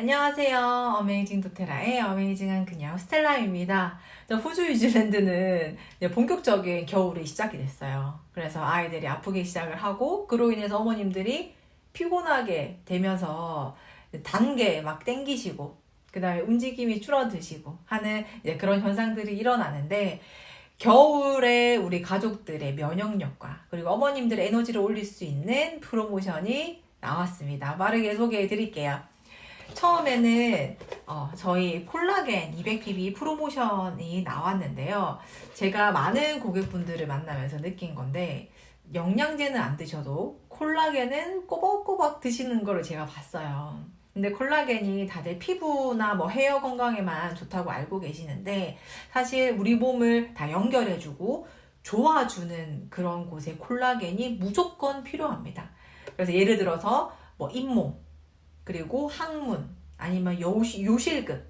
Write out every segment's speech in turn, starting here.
안녕하세요. 어메이징 도테라의 어메이징한 그녀 스텔라입니다. 저 호주 뉴질랜드는 본격적인 겨울이 시작이 됐어요. 그래서 아이들이 아프게 시작을 하고 그로 인해서 어머님들이 피곤하게 되면서 단계 막 땡기시고 그 다음에 움직임이 줄어드시고 하는 그런 현상들이 일어나는데 겨울에 우리 가족들의 면역력과 그리고 어머님들의 에너지를 올릴 수 있는 프로모션이 나왔습니다. 빠르게 소개해 드릴게요. 처음에는 어, 저희 콜라겐 200pb 프로모션이 나왔는데요. 제가 많은 고객분들을 만나면서 느낀 건데 영양제는 안 드셔도 콜라겐은 꼬박꼬박 드시는 거를 제가 봤어요. 근데 콜라겐이 다들 피부나 뭐 헤어 건강에만 좋다고 알고 계시는데 사실 우리 몸을 다 연결해주고 좋아주는 그런 곳에 콜라겐이 무조건 필요합니다. 그래서 예를 들어서 뭐 잇몸, 그리고 항문, 아니면 요시, 요실근,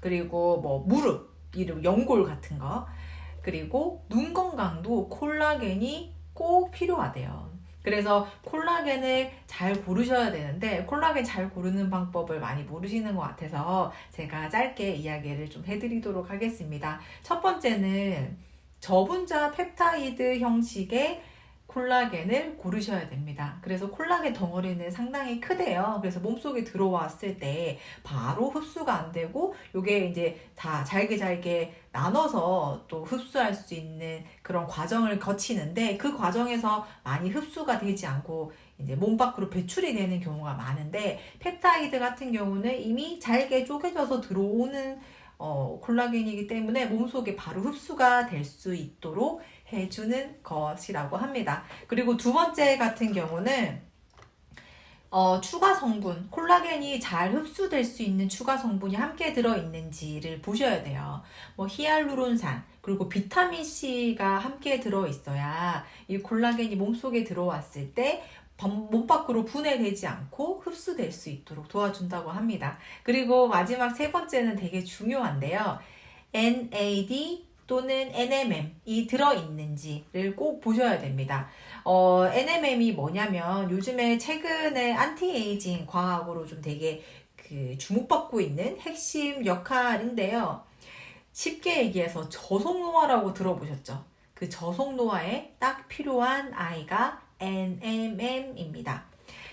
그리고 뭐 무릎, 이름 연골 같은 거, 그리고 눈 건강도 콜라겐이 꼭 필요하대요. 그래서 콜라겐을 잘 고르셔야 되는데 콜라겐 잘 고르는 방법을 많이 모르시는 것 같아서 제가 짧게 이야기를 좀 해드리도록 하겠습니다. 첫 번째는 저분자 펩타이드 형식의 콜라겐을 고르셔야 됩니다. 그래서 콜라겐 덩어리는 상당히 크대요. 그래서 몸속에 들어왔을 때 바로 흡수가 안 되고 요게 이제 다 잘게 잘게 나눠서 또 흡수할 수 있는 그런 과정을 거치는데 그 과정에서 많이 흡수가 되지 않고 이제 몸 밖으로 배출이 되는 경우가 많은데 펩타이드 같은 경우는 이미 잘게 쪼개져서 들어오는 어, 콜라겐이기 때문에 몸속에 바로 흡수가 될 수 있도록 해주는 것이라고 합니다. 그리고 두 번째 같은 경우는 어, 추가 성분, 콜라겐이 잘 흡수될 수 있는 추가 성분이 함께 들어있는지를 보셔야 돼요. 뭐, 히알루론산, 그리고 비타민C가 함께 들어있어야 이 콜라겐이 몸속에 들어왔을 때 몸 밖으로 분해되지 않고 흡수될 수 있도록 도와준다고 합니다. 그리고 마지막 세 번째는 되게 중요한데요. NAD 또는 NMM이 들어있는지를 꼭 보셔야 됩니다. 어, NMM이 뭐냐면 요즘에 최근에 안티에이징 과학으로 좀 되게 그 주목받고 있는 핵심 역할인데요. 쉽게 얘기해서 저속노화라고 들어보셨죠? 그 저속노화에 딱 필요한 아이가 NMM입니다.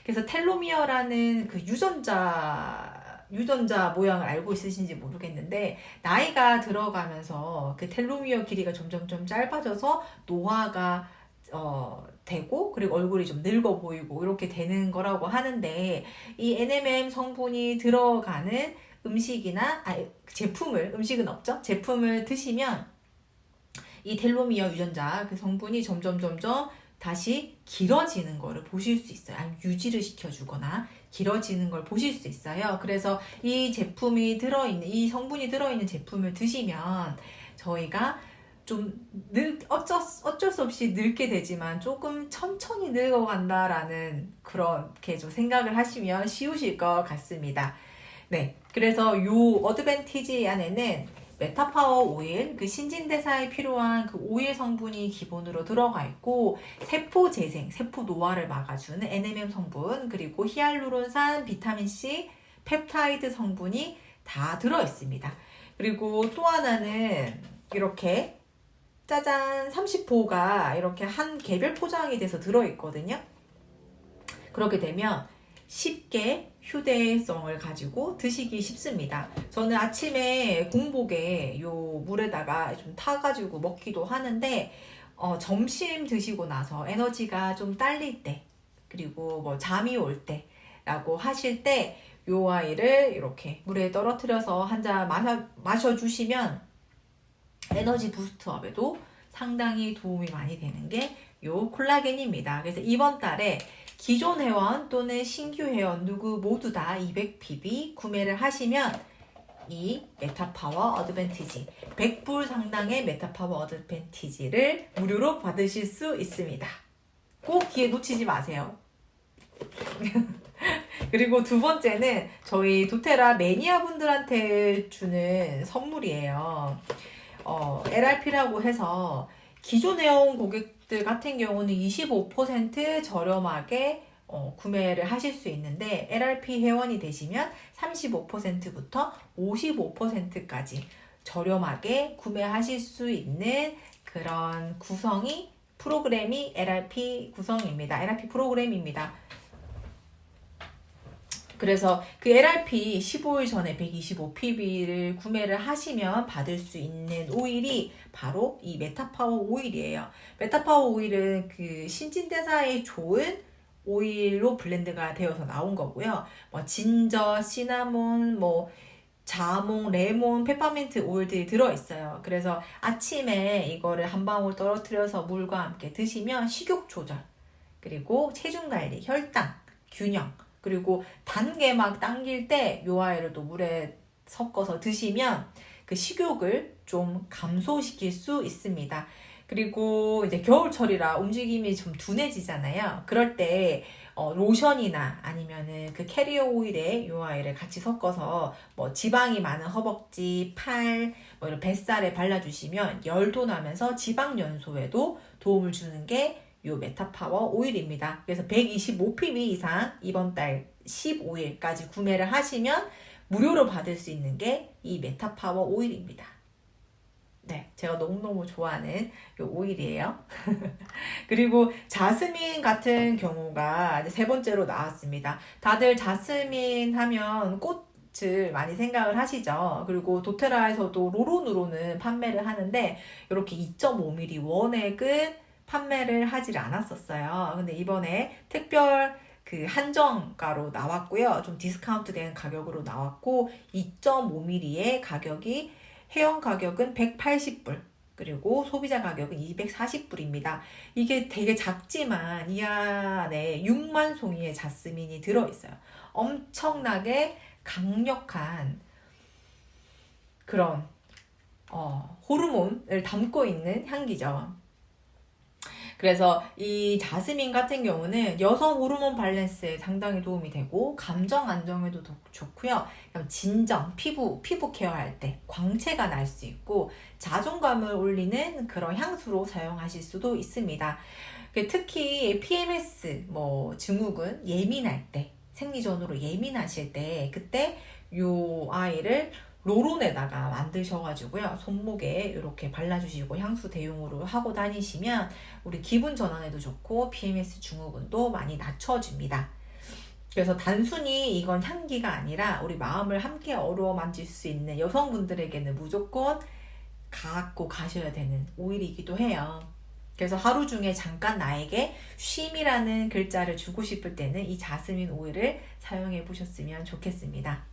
그래서 텔로미어라는 그 유전자 유전자 모양을 알고 있으신지 모르겠는데 나이가 들어가면서 그 텔로미어 길이가 점점점 짧아져서 노화가 어, 되고 그리고 얼굴이 좀 늙어 보이고 이렇게 되는 거라고 하는데 이 NMM 성분이 들어가는 음식이나 아 제품을 음식은 없죠 제품을 드시면 이 텔로미어 유전자 그 성분이 점점 점점 다시 길어지는 거를 보실 수 있어요. 아니면 유지를 시켜주거나 길어지는 걸 보실 수 있어요. 그래서 이 제품이 들어있는, 이 성분이 들어있는 제품을 드시면 저희가 좀 늙, 어쩔, 어쩔 수 없이 늙게 되지만 조금 천천히 늙어간다라는 그렇게 좀 생각을 하시면 쉬우실 것 같습니다. 네. 그래서 요 어드밴티지 안에는 메타파워 오일, 그 신진대사에 필요한 그 오일 성분이 기본으로 들어가 있고, 세포 재생, 세포 노화를 막아주는 NMM 성분, 그리고 히알루론산, 비타민C, 펩타이드 성분이 다 들어 있습니다. 그리고 또 하나는 이렇게 짜잔 30호가 이렇게 한 개별 포장이 돼서 들어 있거든요. 그렇게 되면 쉽게 휴대성을 가지고 드시기 쉽습니다. 저는 아침에 공복에 요 물에다가 좀 타가지고 먹기도 하는데, 어, 점심 드시고 나서 에너지가 좀 딸릴 때, 그리고 뭐 잠이 올 때, 라고 하실 때, 요 아이를 이렇게 물에 떨어뜨려서 한 잔 마셔, 마셔주시면 에너지 부스트업에도 상당히 도움이 많이 되는 게 요 콜라겐입니다. 그래서 이번 달에 기존 회원 또는 신규 회원 누구 모두 다 200pb 구매를 하시면 이 메타파워 어드밴티지 100불 상당의 메타파워 어드밴티지를 무료로 받으실 수 있습니다. 꼭 기회 놓치지 마세요. 그리고 두 번째는 저희 도테라 매니아 분들한테 주는 선물이에요. 어, LRP라고 해서 기존 회원 고객 들 같은 경우는 25% 저렴하게 어, 구매를 하실 수 있는데 LRP 회원이 되시면 35%부터 55%까지 저렴하게 구매하실 수 있는 그런 구성이 프로그램이 LRP 구성입니다. LRP 프로그램입니다. 그래서 그 LRP 15일 전에 125pb를 구매를 하시면 받을 수 있는 오일이 바로 이 메타파워 오일이에요. 메타파워 오일은 그 신진대사에 좋은 오일로 블렌드가 되어서 나온 거고요. 뭐 진저, 시나몬, 뭐 자몽, 레몬, 페퍼민트 오일들이 들어있어요. 그래서 아침에 이거를 한 방울 떨어뜨려서 물과 함께 드시면 식욕 조절, 그리고 체중 관리, 혈당, 균형, 그리고 단계 막 당길 때 요 아이를 또 물에 섞어서 드시면 그 식욕을 좀 감소시킬 수 있습니다. 그리고 이제 겨울철이라 움직임이 좀 둔해지잖아요. 그럴 때 어, 로션이나 아니면은 그 캐리어 오일에 요 아이를 같이 섞어서 뭐 지방이 많은 허벅지, 팔, 뭐 이런 뱃살에 발라주시면 열도 나면서 지방 연소에도 도움을 주는 게 요 메타파워 오일입니다. 그래서 125pb 이상 이번 달 15일까지 구매를 하시면 무료로 받을 수 있는 게 이 메타파워 오일입니다. 네, 제가 너무너무 좋아하는 요 오일이에요. 그리고 자스민 같은 경우가 세 번째로 나왔습니다. 다들 자스민 하면 꽃을 많이 생각을 하시죠. 그리고 도테라에서도 로론으로는 판매를 하는데 이렇게 2.5mm 원액은 판매를 하질 않았었어요. 근데 이번에 특별 그 한정가로 나왔고요. 좀 디스카운트 된 가격으로 나왔고 2.5mm의 가격이 회원 가격은 180불 그리고 소비자 가격은 240불입니다. 이게 되게 작지만 이 안에 6만 송이의 자스민이 들어있어요. 엄청나게 강력한 그런 어, 호르몬을 담고 있는 향기죠. 그래서 이 자스민 같은 경우는 여성 호르몬 밸런스에 상당히 도움이 되고 감정 안정에도 더 좋고요. 진정, 피부 피부 케어할 때 광채가 날 수 있고 자존감을 올리는 그런 향수로 사용하실 수도 있습니다. 그 특히 PMS 뭐 증후군 예민할 때 생리 전으로 예민하실 때 그때 요 아이를 로론에다가 만드셔가지고요 손목에 이렇게 발라주시고 향수 대용으로 하고 다니시면 우리 기분 전환에도 좋고 PMS 증후군도 많이 낮춰줍니다. 그래서 단순히 이건 향기가 아니라 우리 마음을 함께 어루어 만질 수 있는 여성분들에게는 무조건 갖고 가셔야 되는 오일이기도 해요. 그래서 하루 중에 잠깐 나에게 쉼이라는 글자를 주고 싶을 때는 이 자스민 오일을 사용해 보셨으면 좋겠습니다.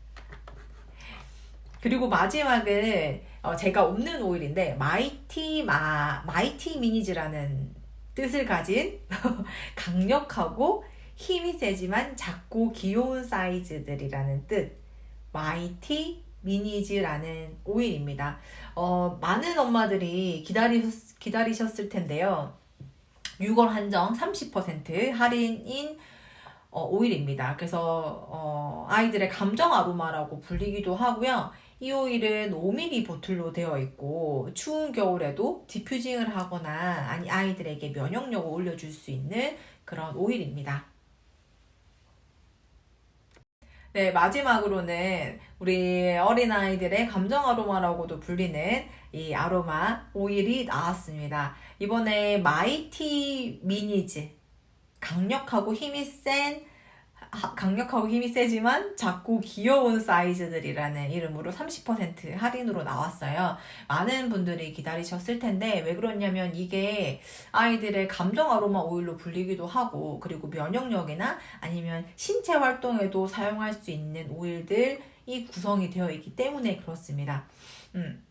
그리고 마지막은 어, 제가 없는 오일인데 마이티 마 마이티 미니즈라는 뜻을 가진 강력하고 힘이 세지만 작고 귀여운 사이즈들이라는 뜻 마이티 미니즈라는 오일입니다. 어, 많은 엄마들이 기다리, 기다리셨을 텐데요. 6월 한정 30% 할인인 어, 오일입니다. 그래서 어, 아이들의 감정 아로마라고 불리기도 하고요. 이 오일은 5mm 보틀로 되어 있고 추운 겨울에도 디퓨징을 하거나 아니 아이들에게 면역력을 올려줄 수 있는 그런 오일입니다. 네, 마지막으로는 우리 어린아이들의 감정 아로마라고도 불리는 이 아로마 오일이 나왔습니다. 이번에 마이티 미니즈 강력하고 힘이 센 하- 강력하고 힘이 세지만 작고 귀여운 사이즈들이라는 이름으로 30% 할인으로 나왔어요. 많은 분들이 기다리셨을 텐데 왜 그러냐면 이게 아이들의 감정 아로마 오일로 불리기도 하고 그리고 면역력이나 아니면 신체 활동에도 사용할 수 있는 오일들이 구성이 되어 있기 때문에 그렇습니다. 음.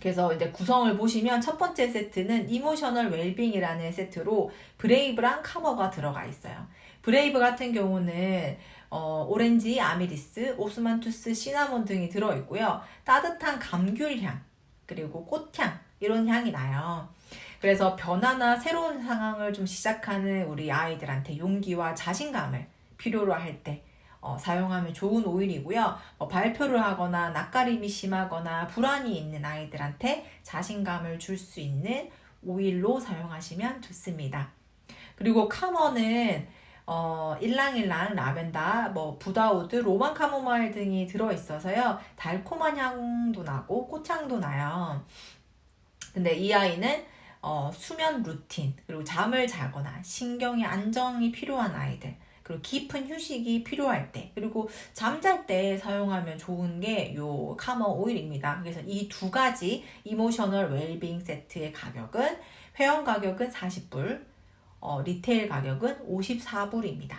그래서 이제 구성을 보시면 첫 번째 세트는 이모셔널 웰빙이라는 세트로 브레이브랑 카머가 들어가 있어요. 브레이브 같은 경우는 어, 오렌지, 아미리스, 오스만투스, 시나몬 등이 들어있고요. 따뜻한 감귤향, 그리고 꽃향, 이런 향이 나요. 그래서 변화나 새로운 상황을 좀 시작하는 우리 아이들한테 용기와 자신감을 필요로 할 때, 어, 사용하면 좋은 오일이고요. 뭐 발표를 하거나 낯가림이 심하거나 불안이 있는 아이들한테 자신감을 줄 수 있는 오일로 사용하시면 좋습니다. 그리고 카머는 어, 일랑일랑 라벤더, 뭐 부다우드, 로만 카모마일 등이 들어있어서요. 달콤한 향도 나고 꽃향도 나요. 근데 이 아이는 어, 수면 루틴, 그리고 잠을 자거나 신경의 안정이 필요한 아이들, 그리고 깊은 휴식이 필요할 때, 그리고 잠잘 때 사용하면 좋은 게 요 카머 오일입니다. 그래서 이 두 가지 이모셔널 웰빙 세트의 가격은 회원 가격은 40불, 어, 리테일 가격은 54불입니다.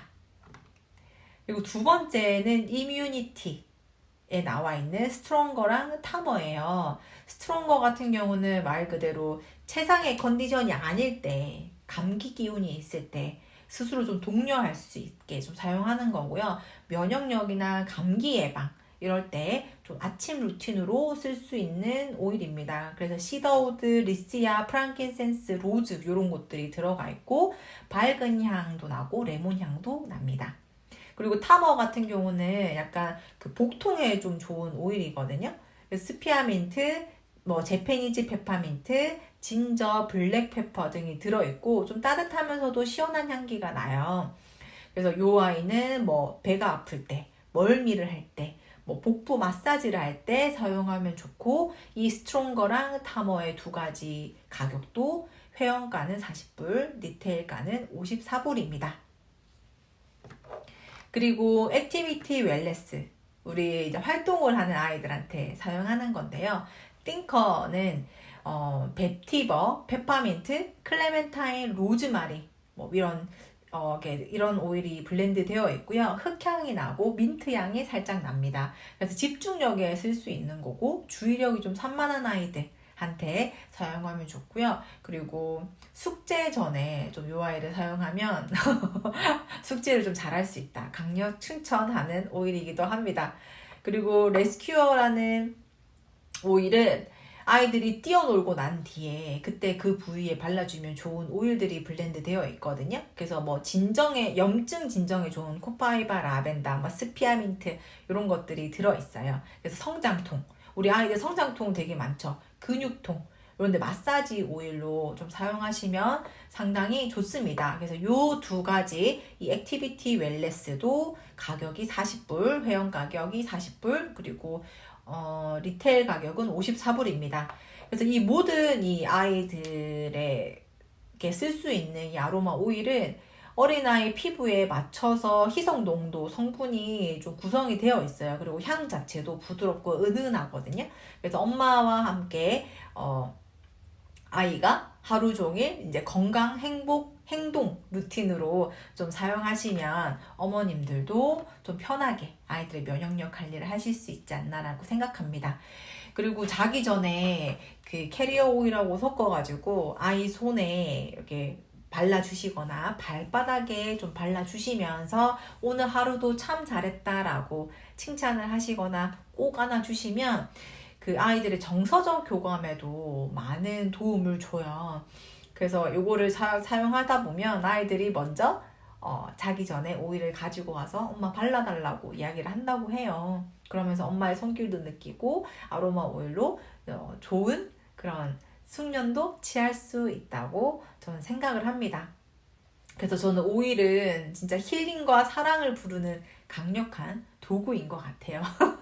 그리고 두 번째는 이뮤니티에 나와 있는 스트롱거랑 타머예요. 스트롱거 같은 경우는 말 그대로 최상의 컨디션이 아닐 때, 감기 기운이 있을 때 스스로 좀 독려할 수 있게 좀 사용하는 거고요. 면역력이나 감기 예방 이럴 때 좀 아침 루틴으로 쓸 수 있는 오일입니다. 그래서 시더우드, 리시아, 프랑킨센스, 로즈 이런 것들이 들어가 있고 밝은 향도 나고 레몬 향도 납니다. 그리고 타머 같은 경우는 약간 그 복통에 좀 좋은 오일이거든요. 스피아민트, 뭐 제페니즈 페퍼민트, 진저, 블랙페퍼 등이 들어있고 좀 따뜻하면서도 시원한 향기가 나요. 그래서 요 아이는 뭐 배가 아플 때, 멀미를 할 때, 뭐 복부 마사지를 할 때 사용하면 좋고 이 스트롱거랑 타머의 두 가지 가격도 회원가는 40불, 리테일가는 54불입니다. 그리고 액티비티 웰레스 우리 이제 활동을 하는 아이들한테 사용하는 건데요. 띵커는 어, 베티버, 페퍼민트, 클레멘타인, 로즈마리 뭐 이런 어, 이런 오일이 블렌드 되어 있고요. 흑향이 나고 민트 향이 살짝 납니다. 그래서 집중력에 쓸 수 있는 거고 주의력이 좀 산만한 아이들한테 사용하면 좋고요. 그리고 숙제 전에 좀 요 아이를 사용하면 숙제를 좀 잘할 수 있다. 강력 추천하는 오일이기도 합니다. 그리고 레스큐어라는 오일은 아이들이 뛰어놀고 난 뒤에 그때 그 부위에 발라주면 좋은 오일들이 블렌드 되어 있거든요. 그래서 뭐 진정에 염증 진정에 좋은 코파이바 라벤더, 뭐 스피아민트 이런 것들이 들어 있어요. 그래서 성장통 우리 아이들 성장통 되게 많죠. 근육통 그런데 마사지 오일로 좀 사용하시면 상당히 좋습니다. 그래서 요 두 가지 이 액티비티 웰레스도 가격이 40불, 회원 가격이 40불, 그리고 어, 리테일 가격은 54불입니다. 그래서 이 모든 이 아이들에게 쓸 수 있는 이 아로마 오일은 어린아이 피부에 맞춰서 희석 농도 성분이 좀 구성이 되어 있어요. 그리고 향 자체도 부드럽고 은은하거든요. 그래서 엄마와 함께 어, 아이가 하루 종일 이제 건강, 행복, 행동 루틴으로 좀 사용하시면 어머님들도 좀 편하게 아이들의 면역력 관리를 하실 수 있지 않나라고 생각합니다. 그리고 자기 전에 그 캐리어 오일하고 섞어가지고 아이 손에 이렇게 발라주시거나 발바닥에 좀 발라주시면서 오늘 하루도 참 잘했다라고 칭찬을 하시거나 꼭 안아주시면 그 아이들의 정서적 교감에도 많은 도움을 줘요. 그래서 요거를 사, 사용하다 보면 아이들이 먼저 어, 자기 전에 오일을 가지고 와서 엄마 발라달라고 이야기를 한다고 해요. 그러면서 엄마의 손길도 느끼고 아로마 오일로 어, 좋은 그런 숙면도 취할 수 있다고 저는 생각을 합니다. 그래서 저는 오일은 진짜 힐링과 사랑을 부르는 강력한 도구인 것 같아요.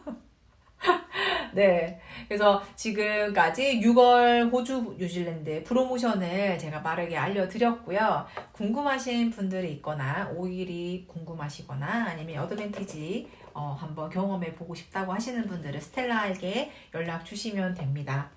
네. 그래서 지금까지 6월 호주 뉴질랜드 프로모션을 제가 빠르게 알려드렸고요. 궁금하신 분들이 있거나 오일이 궁금하시거나 아니면 어드밴티지 어, 한번 경험해 보고 싶다고 하시는 분들은 스텔라에게 연락 주시면 됩니다.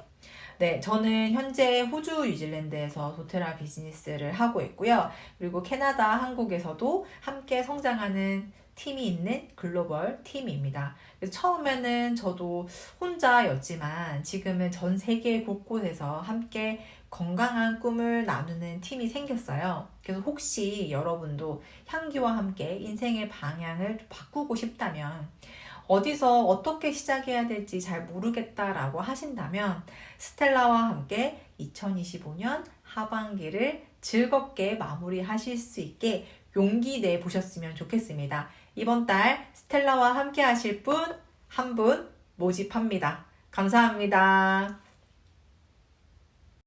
네, 저는 현재 호주, 뉴질랜드에서 도테라 비즈니스를 하고 있고요. 그리고 캐나다, 한국에서도 함께 성장하는 팀이 있는 글로벌 팀입니다. 처음에는 저도 혼자였지만 지금은 전 세계 곳곳에서 함께 건강한 꿈을 나누는 팀이 생겼어요. 그래서 혹시 여러분도 향기와 함께 인생의 방향을 바꾸고 싶다면 어디서 어떻게 시작해야 될지 잘 모르겠다라고 하신다면 스텔라와 함께 2025년 하반기를 즐겁게 마무리하실 수 있게 용기 내 보셨으면 좋겠습니다. 이번 달 스텔라와 함께 하실 분 한분 모집합니다. 감사합니다.